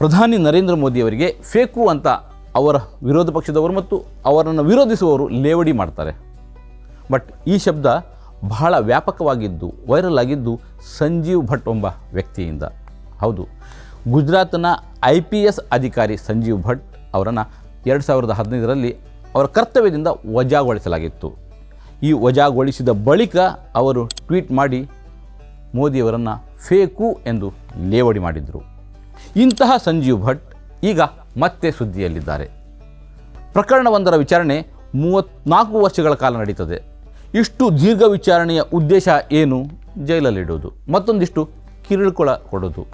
ಪ್ರಧಾನಿ ನರೇಂದ್ರ ಮೋದಿಯವರಿಗೆ ಫೇಕು ಅಂತ ಅವರ ವಿರೋಧ ಪಕ್ಷದವರು ಮತ್ತು ಅವರನ್ನು ವಿರೋಧಿಸುವವರು ಲೇವಡಿ ಮಾಡ್ತಾರೆ. ಬಟ್ ಈ ಶಬ್ದ ಬಹಳ ವ್ಯಾಪಕವಾಗಿದ್ದು ವೈರಲ್ ಆಗಿದ್ದು ಸಂಜೀವ್ ಭಟ್ ಎಂಬ ವ್ಯಕ್ತಿಯಿಂದ. ಹೌದು, ಗುಜರಾತ್ನ ಐ ಪಿ ಎಸ್ ಅಧಿಕಾರಿ ಸಂಜೀವ್ ಭಟ್ ಅವರನ್ನು ಎರಡು ಸಾವಿರದ ಹದಿನೈದರಲ್ಲಿ ಅವರ ಕರ್ತವ್ಯದಿಂದ ವಜಾಗೊಳಿಸಲಾಗಿತ್ತು. ಈ ವಜಾಗೊಳಿಸಿದ ಬಳಿಕ ಅವರು ಟ್ವೀಟ್ ಮಾಡಿ ಮೋದಿಯವರನ್ನು ಫೇಕು ಎಂದು ಲೇವಡಿ ಮಾಡಿದರು. ಇಂತಹ ಸಂಜೀವ್ ಭಟ್ ಈಗ ಮತ್ತೆ ಸುದ್ದಿಯಲ್ಲಿದ್ದಾರೆ. ಪ್ರಕರಣವೊಂದರ ವಿಚಾರಣೆ ಮೂವತ್ತ್ನಾಲ್ಕು ವರ್ಷಗಳ ಕಾಲ ನಡೀತದೆ. ಇಷ್ಟು ದೀರ್ಘ ವಿಚಾರಣೆಯ ಉದ್ದೇಶ ಏನು? ಜೈಲಲ್ಲಿಡೋದು. ಮತ್ತೊಂದಿಷ್ಟು ಕಿರುಕುಳ ಕೊಡೋದು.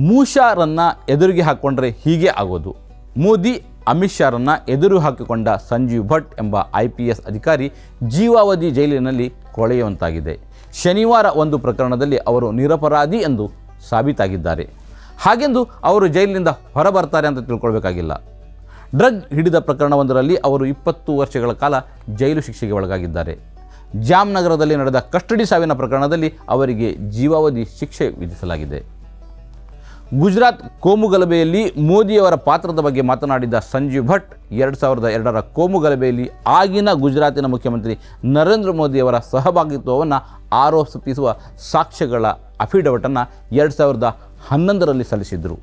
ಮೂಷಾರನ್ನು ಎದುರಿಗೆ ಹಾಕ್ಕೊಂಡ್ರೆ ಹೀಗೆ ಆಗೋದು. ಮೋದಿ, ಅಮಿತ್ ಶಾರನ್ನು ಎದುರು ಹಾಕಿಕೊಂಡ ಸಂಜೀವ್ ಭಟ್ ಎಂಬ ಐ ಪಿ ಎಸ್ ಅಧಿಕಾರಿ ಜೀವಾವಧಿ ಜೈಲಿನಲ್ಲಿ ಕೊಳೆಯುವಂತಾಗಿದೆ. ಶನಿವಾರ ಒಂದು ಪ್ರಕರಣದಲ್ಲಿ ಅವರು ನಿರಪರಾಧಿ ಎಂದು ಸಾಬೀತಾಗಿದ್ದಾರೆ. ಹಾಗೆಂದು ಅವರು ಜೈಲಿನಿಂದ ಹೊರಬರ್ತಾರೆ ಅಂತ ತಿಳ್ಕೊಳ್ಬೇಕಾಗಿಲ್ಲ. ಡ್ರಗ್ ಹಿಡಿದ ಪ್ರಕರಣವೊಂದರಲ್ಲಿ ಅವರು ಇಪ್ಪತ್ತು ವರ್ಷಗಳ ಕಾಲ ಜೈಲು ಶಿಕ್ಷೆಗೆ ಒಳಗಾಗಿದ್ದಾರೆ. ಜಾಮ್ನಗರದಲ್ಲಿ ನಡೆದ ಕಸ್ಟಡಿ ಸಾವಿನ ಪ್ರಕರಣದಲ್ಲಿ ಅವರಿಗೆ ಜೀವಾವಧಿ ಶಿಕ್ಷೆ ವಿಧಿಸಲಾಗಿದೆ. ಗುಜರಾತ್ ಕೋಮುಗಲಭೆಯಲ್ಲಿ ಮೋದಿಯವರ ಪಾತ್ರದ ಬಗ್ಗೆ ಮಾತನಾಡಿದ ಸಂಜೀವ್ ಭಟ್, ಎರಡು ಸಾವಿರದ ಎರಡರ ಕೋಮುಗಲಭೆಯಲ್ಲಿ ಆಗಿನ ಗುಜರಾತಿನ ಮುಖ್ಯಮಂತ್ರಿ ನರೇಂದ್ರ ಮೋದಿಯವರ ಸಹಭಾಗಿತ್ವವನ್ನು ಆರೋಪಿಸುವ ಸಾಕ್ಷ್ಯಗಳ ಅಫಿಡವಿಟನ್ನು ಎರಡು ಸಾವಿರದ ಹನ್ನೊಂದರಲ್ಲಿ ಸಲ್ಲಿಸಿದರು.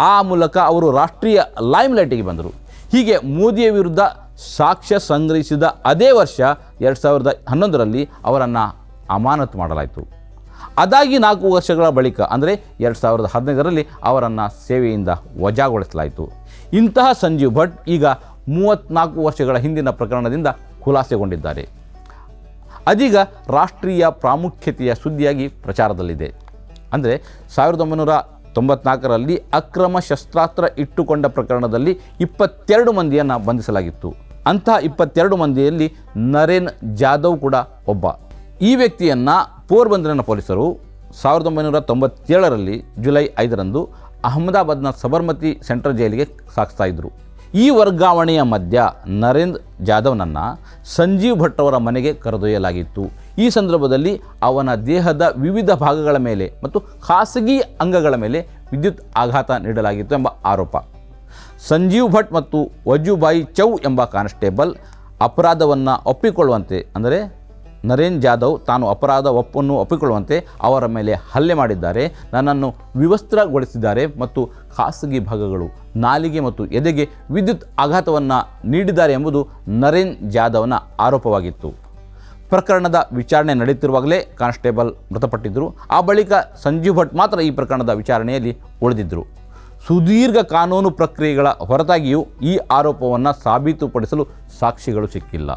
ಆ ಮೂಲಕ ಅವರು ರಾಷ್ಟ್ರೀಯ ಲೈಮ್ಲೈಟಿಗೆ ಬಂದರು. ಹೀಗೆ ಮೋದಿಯ ವಿರುದ್ಧ ಸಾಕ್ಷ್ಯ ಸಂಗ್ರಹಿಸಿದ ಅದೇ ವರ್ಷ ಎರಡು ಸಾವಿರದ ಹನ್ನೊಂದರಲ್ಲಿ ಅವರನ್ನು ಅಮಾನತು ಮಾಡಲಾಯಿತು. ಅದಾಗಿ ನಾಲ್ಕು ವರ್ಷಗಳ ಬಳಿಕ ಅಂದರೆ ಎರಡು ಸಾವಿರದ ಹದಿನೈದರಲ್ಲಿ ಅವರನ್ನು ಸೇವೆಯಿಂದ ವಜಾಗೊಳಿಸಲಾಯಿತು. ಇಂತಹ ಸಂಜೀವ್ ಭಟ್ ಈಗ ಮೂವತ್ತ್ನಾಲ್ಕು ವರ್ಷಗಳ ಹಿಂದಿನ ಪ್ರಕರಣದಿಂದ ಖುಲಾಸೆಗೊಂಡಿದ್ದಾರೆ. ಅದೀಗ ರಾಷ್ಟ್ರೀಯ ಪ್ರಾಮುಖ್ಯತೆಯ ಸುದ್ದಿಯಾಗಿ ಪ್ರಚಾರದಲ್ಲಿದೆ. ಅಂದರೆ ಸಾವಿರದ ಒಂಬೈನೂರ ತೊಂಬತ್ನಾಲ್ಕರಲ್ಲಿ ಅಕ್ರಮ ಶಸ್ತ್ರಾಸ್ತ್ರ ಇಟ್ಟುಕೊಂಡ ಪ್ರಕರಣದಲ್ಲಿ ಇಪ್ಪತ್ತೆರಡು ಮಂದಿಯನ್ನು ಬಂಧಿಸಲಾಗಿತ್ತು. ಅಂತಹ ಇಪ್ಪತ್ತೆರಡು ಮಂದಿಯಲ್ಲಿ ನರೇನ್ ಜಾಧವ್ ಕೂಡ ಒಬ್ಬ. ಈ ವ್ಯಕ್ತಿಯನ್ನು ಪೋರ್ಬಂದರಿನ ಪೊಲೀಸರು ಸಾವಿರದ ಒಂಬೈನೂರ ತೊಂಬತ್ತೇಳರಲ್ಲಿ ಜುಲೈ ಐದರಂದು ಅಹಮದಾಬಾದ್ನ ಸಬರ್ಮತಿ ಸೆಂಟ್ರಲ್ ಜೈಲಿಗೆ ಸಾಗಿಸ್ತಾ ಇದ್ದರು ಈ ವರ್ಗಾವಣೆಯ ಮಧ್ಯ ನರೇಂದ್ರ ಜಾಧವ್ನನ್ನು ಸಂಜೀವ್ ಭಟ್ ಅವರ ಮನೆಗೆ ಕರೆದೊಯ್ಯಲಾಗಿತ್ತು. ಈ ಸಂದರ್ಭದಲ್ಲಿ ಅವನ ದೇಹದ ವಿವಿಧ ಭಾಗಗಳ ಮೇಲೆ ಮತ್ತು ಖಾಸಗಿ ಅಂಗಗಳ ಮೇಲೆ ವಿದ್ಯುತ್ ಆಘಾತ ನೀಡಲಾಗಿತ್ತು ಎಂಬ ಆರೋಪ. ಸಂಜೀವ್ ಭಟ್ ಮತ್ತು ವಜುಬಾಯಿ ಚೌ ಎಂಬ ಕಾನ್ಸ್ಟೇಬಲ್ ಅಪರಾಧವನ್ನು ಒಪ್ಪಿಕೊಳ್ಳುವಂತೆ, ಅಂದರೆ ನರೇನ್ ಜಾಧವ್ ತಾನು ಅಪರಾಧ ಒಪ್ಪನ್ನು ಒಪ್ಪಿಕೊಳ್ಳುವಂತೆ ಅವರ ಮೇಲೆ ಹಲ್ಲೆ ಮಾಡಿದ್ದಾರೆ, ನನ್ನನ್ನು ವಿವಸ್ತ್ರಗೊಳಿಸಿದ್ದಾರೆ ಮತ್ತು ಖಾಸಗಿ ಭಾಗಗಳು ನಾಲಿಗೆ ಮತ್ತು ಎದೆಗೆ ವಿದ್ಯುತ್ ಆಘಾತವನ್ನು ನೀಡಿದ್ದಾರೆ ಎಂಬುದು ನರೇನ್ ಜಾಧವ್ನ ಆರೋಪವಾಗಿತ್ತು. ಪ್ರಕರಣದ ವಿಚಾರಣೆ ನಡೆಯುತ್ತಿರುವಾಗಲೇ ಕಾನ್ಸ್ಟೇಬಲ್ ಮೃತಪಟ್ಟಿದ್ದರು. ಆ ಬಳಿಕ ಸಂಜೀವ್ ಭಟ್ ಮಾತ್ರ ಈ ಪ್ರಕರಣದ ವಿಚಾರಣೆಯಲ್ಲಿ ಉಳಿದಿದ್ದರು. ಸುದೀರ್ಘ ಕಾನೂನು ಪ್ರಕ್ರಿಯೆಗಳ ಹೊರತಾಗಿಯೂ ಈ ಆರೋಪವನ್ನು ಸಾಬೀತುಪಡಿಸಲು ಸಾಕ್ಷಿಗಳು ಸಿಕ್ಕಿಲ್ಲ.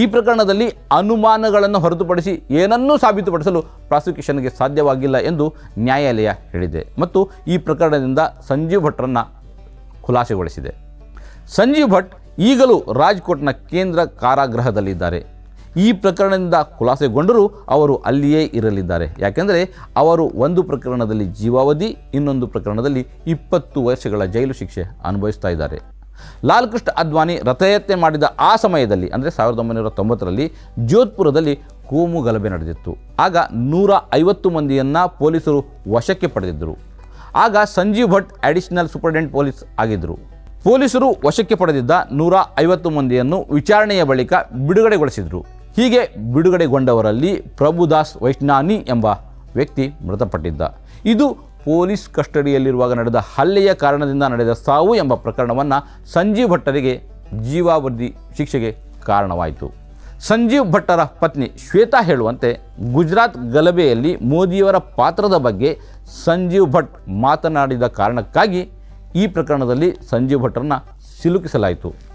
ಈ ಪ್ರಕರಣದಲ್ಲಿ ಅನುಮಾನಗಳನ್ನು ಹೊರತುಪಡಿಸಿ ಏನನ್ನೂ ಸಾಬೀತುಪಡಿಸಲು ಪ್ರಾಸಿಕ್ಯೂಷನ್ಗೆ ಸಾಧ್ಯವಾಗಿಲ್ಲ ಎಂದು ನ್ಯಾಯಾಲಯ ಹೇಳಿದೆ ಮತ್ತು ಈ ಪ್ರಕರಣದಿಂದ ಸಂಜೀವ್ ಭಟ್ರನ್ನು ಖುಲಾಸೆಗೊಳಿಸಿದೆ. ಸಂಜೀವ್ ಭಟ್ ಈಗಲೂ ರಾಜ್ಕೋಟ್ನ ಕೇಂದ್ರ ಕಾರಾಗೃಹದಲ್ಲಿದ್ದಾರೆ. ಈ ಪ್ರಕರಣದಿಂದ ಖುಲಾಸೆಗೊಂಡರೂ ಅವರು ಅಲ್ಲಿಯೇ ಇರಲಿದ್ದಾರೆ. ಯಾಕೆಂದರೆ ಅವರು ಒಂದು ಪ್ರಕರಣದಲ್ಲಿ ಜೀವಾವಧಿ, ಇನ್ನೊಂದು ಪ್ರಕರಣದಲ್ಲಿ ಇಪ್ಪತ್ತು ವರ್ಷಗಳ ಜೈಲು ಶಿಕ್ಷೆ ಅನುಭವಿಸ್ತಾ ಇದ್ದಾರೆ. ಲಾಲ್ ಕೃಷ್ಣ ಅದ್ವಾನಿ ರಥಯಾತ್ರೆ ಮಾಡಿದ ಆ ಸಮಯದಲ್ಲಿ, ಅಂದರೆ ಸಾವಿರದ ಒಂಬೈನೂರ ತೊಂಬತ್ತರಲ್ಲಿ ಜೋಧ್ಪುರದಲ್ಲಿ ಕೋಮು ಗಲಭೆ ನಡೆದಿತ್ತು. ಆಗ ನೂರ ಐವತ್ತು ಮಂದಿಯನ್ನು ಪೊಲೀಸರು ವಶಕ್ಕೆ ಪಡೆದಿದ್ದರು. ಆಗ Sanjeev Bhatt additional superintendent police ಆಗಿದ್ದರು. ಪೊಲೀಸರು ವಶಕ್ಕೆ ಪಡೆದಿದ್ದ ನೂರ ಐವತ್ತು ಮಂದಿಯನ್ನು ವಿಚಾರಣೆಯ ಬಳಿಕ ಬಿಡುಗಡೆಗೊಳಿಸಿದರು. ಹೀಗೆ ಬಿಡುಗಡೆಗೊಂಡವರಲ್ಲಿ ಪ್ರಭುದಾಸ್ ವೈಷ್ಣಾನಿ ಎಂಬ ವ್ಯಕ್ತಿ ಮೃತಪಟ್ಟಿದ್ದ. ಇದು ಪೊಲೀಸ್ ಕಸ್ಟಡಿಯಲ್ಲಿರುವಾಗ ನಡೆದ ಹಲ್ಲೆಯ ಕಾರಣದಿಂದ ನಡೆದ ಸಾವು ಎಂಬ ಪ್ರಕರಣವನ್ನು ಸಂಜೀವ್ ಭಟ್ಟರಿಗೆ ಜೀವಾವಧಿ ಶಿಕ್ಷೆಗೆ ಕಾರಣವಾಯಿತು. ಸಂಜೀವ್ ಭಟ್ಟರ ಪತ್ನಿ ಶ್ವೇತಾ ಹೇಳುವಂತೆ ಗುಜರಾತ್ ಗಲಭೆಯಲ್ಲಿ ಮೋದಿಯವರ ಪಾತ್ರದ ಬಗ್ಗೆ ಸಂಜೀವ್ ಭಟ್ ಮಾತನಾಡಿದ ಕಾರಣಕ್ಕಾಗಿ ಈ ಪ್ರಕರಣದಲ್ಲಿ ಸಂಜೀವ್ ಭಟ್ಟರನ್ನು ಸಿಲುಕಿಸಲಾಯಿತು.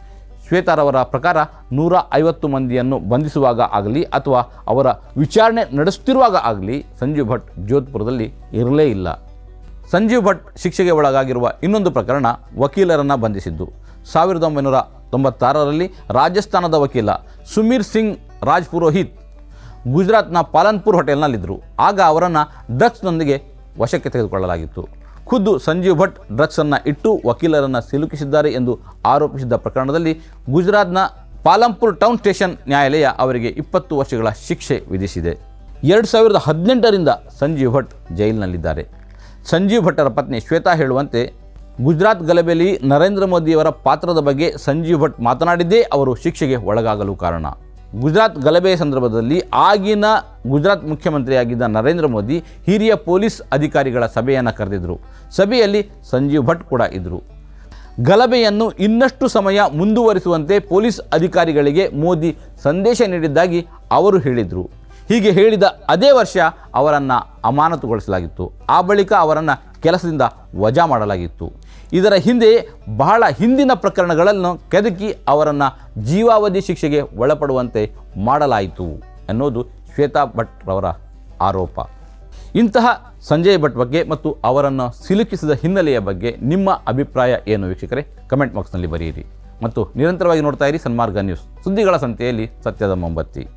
ಶ್ವೇತಾರವರ ಪ್ರಕಾರ ನೂರ ಐವತ್ತು ಮಂದಿಯನ್ನು ಬಂಧಿಸುವಾಗ ಆಗಲಿ ಅಥವಾ ಅವರ ವಿಚಾರಣೆ ನಡೆಸುತ್ತಿರುವಾಗ ಆಗಲಿ ಸಂಜೀವ್ ಭಟ್ ಜೋಧ್ಪುರದಲ್ಲಿ ಇರಲೇ ಇಲ್ಲ. ಸಂಜೀವ್ ಭಟ್ ಶಿಕ್ಷೆಗೆ ಒಳಗಾಗಿರುವ ಇನ್ನೊಂದು ಪ್ರಕರಣ ವಕೀಲರನ್ನು ಬಂಧಿಸಿದ್ದು. ಸಾವಿರದ ಒಂಬೈನೂರ ತೊಂಬತ್ತಾರರಲ್ಲಿ ರಾಜಸ್ಥಾನದ ವಕೀಲ ಸುಮೀರ್ ಸಿಂಗ್ ರಾಜ್ ಪುರೋಹಿತ್ ಗುಜರಾತ್ನ ಪಾಲನ್ಪುರ್ ಹೋಟೆಲ್ನಲ್ಲಿದ್ದರು. ಆಗ ಅವರನ್ನು ಡ್ರಗ್ಸ್ನೊಂದಿಗೆ ವಶಕ್ಕೆ ತೆಗೆದುಕೊಳ್ಳಲಾಗಿತ್ತು. ಖುದ್ದು ಸಂಜೀವ್ ಭಟ್ ಡ್ರಗ್ಸನ್ನು ಇಟ್ಟು ವಕೀಲರನ್ನು ಸಿಲುಕಿಸಿದ್ದಾರೆ ಎಂದು ಆರೋಪಿಸಿದ್ದ ಪ್ರಕರಣದಲ್ಲಿ ಗುಜರಾತ್ನ ಪಾಲಂಪುರ್ ಟೌನ್ ಸ್ಟೇಷನ್ ನ್ಯಾಯಾಲಯ ಅವರಿಗೆ ಇಪ್ಪತ್ತು ವರ್ಷಗಳ ಶಿಕ್ಷೆ ವಿಧಿಸಿದೆ. ಎರಡು ಸಾವಿರದ ಹದಿನೆಂಟರಿಂದ ಸಂಜೀವ್ ಭಟ್ ಜೈಲಿನಲ್ಲಿದ್ದಾರೆ. ಸಂಜೀವ್ ಭಟ್ಟರ ಪತ್ನಿ ಶ್ವೇತಾ ಹೇಳುವಂತೆ, ಗುಜರಾತ್ ಗಲಭೆಯಲ್ಲಿ ನರೇಂದ್ರ ಮೋದಿಯವರ ಪಾತ್ರದ ಬಗ್ಗೆ ಸಂಜೀವ್ ಭಟ್ ಮಾತನಾಡಿದ್ದೇ ಅವರು ಶಿಕ್ಷೆಗೆ ಒಳಗಾಗಲು ಕಾರಣ. ಗುಜರಾತ್ ಗಲಭೆಯ ಸಂದರ್ಭದಲ್ಲಿ ಆಗಿನ ಗುಜರಾತ್ ಮುಖ್ಯಮಂತ್ರಿಯಾಗಿದ್ದ ನರೇಂದ್ರ ಮೋದಿ ಹಿರಿಯ ಪೊಲೀಸ್ ಅಧಿಕಾರಿಗಳ ಸಭೆಯನ್ನು ಕರೆದಿದ್ದರು ಸಭೆಯಲ್ಲಿ ಸಂಜೀವ್ ಭಟ್ ಕೂಡ ಇದ್ದರು ಗಲಭೆಯನ್ನು ಇನ್ನಷ್ಟು ಸಮಯ ಮುಂದುವರಿಸುವಂತೆ ಪೊಲೀಸ್ ಅಧಿಕಾರಿಗಳಿಗೆ ಮೋದಿ ಸಂದೇಶ ನೀಡಿದ್ದಾಗಿ ಅವರು ಹೇಳಿದರು. ಹೀಗೆ ಹೇಳಿದ ಅದೇ ವರ್ಷ ಅವರನ್ನು ಅಮಾನತುಗೊಳಿಸಲಾಗಿತ್ತು. ಆ ಬಳಿಕ ಅವರನ್ನು ಕೆಲಸದಿಂದ ವಜಾ ಮಾಡಲಾಗಿತ್ತು. ಇದರ ಹಿಂದೆ ಬಹಳ ಹಿಂದಿನ ಪ್ರಕರಣಗಳನ್ನು ಕೆದಕಿ ಅವರನ್ನು ಜೀವಾವಧಿ ಶಿಕ್ಷೆಗೆ ಒಳಪಡುವಂತೆ ಮಾಡಲಾಯಿತು ಅನ್ನೋದು ಶ್ವೇತಾ ಭಟ್ ರವರ ಆರೋಪ. ಇಂತಹ ಸಂಜಯ್ ಭಟ್ ಬಗ್ಗೆ ಮತ್ತು ಅವರನ್ನು ಸಿಲುಕಿಸಿದ ಹಿನ್ನೆಲೆಯ ಬಗ್ಗೆ ನಿಮ್ಮ ಅಭಿಪ್ರಾಯ ಏನು ವೀಕ್ಷಕರೇ? ಕಮೆಂಟ್ ಬಾಕ್ಸ್ನಲ್ಲಿ ಬರೆಯಿರಿ. ಮತ್ತು ನಿರಂತರವಾಗಿ ನೋಡ್ತಾ ಇರಿ ಸನ್ಮಾರ್ಗ ನ್ಯೂಸ್. ಸುದ್ದಿಗಳ ಸಂತೆಯಲ್ಲಿ ಸತ್ಯದ ಮೊಂಬತ್ತಿ.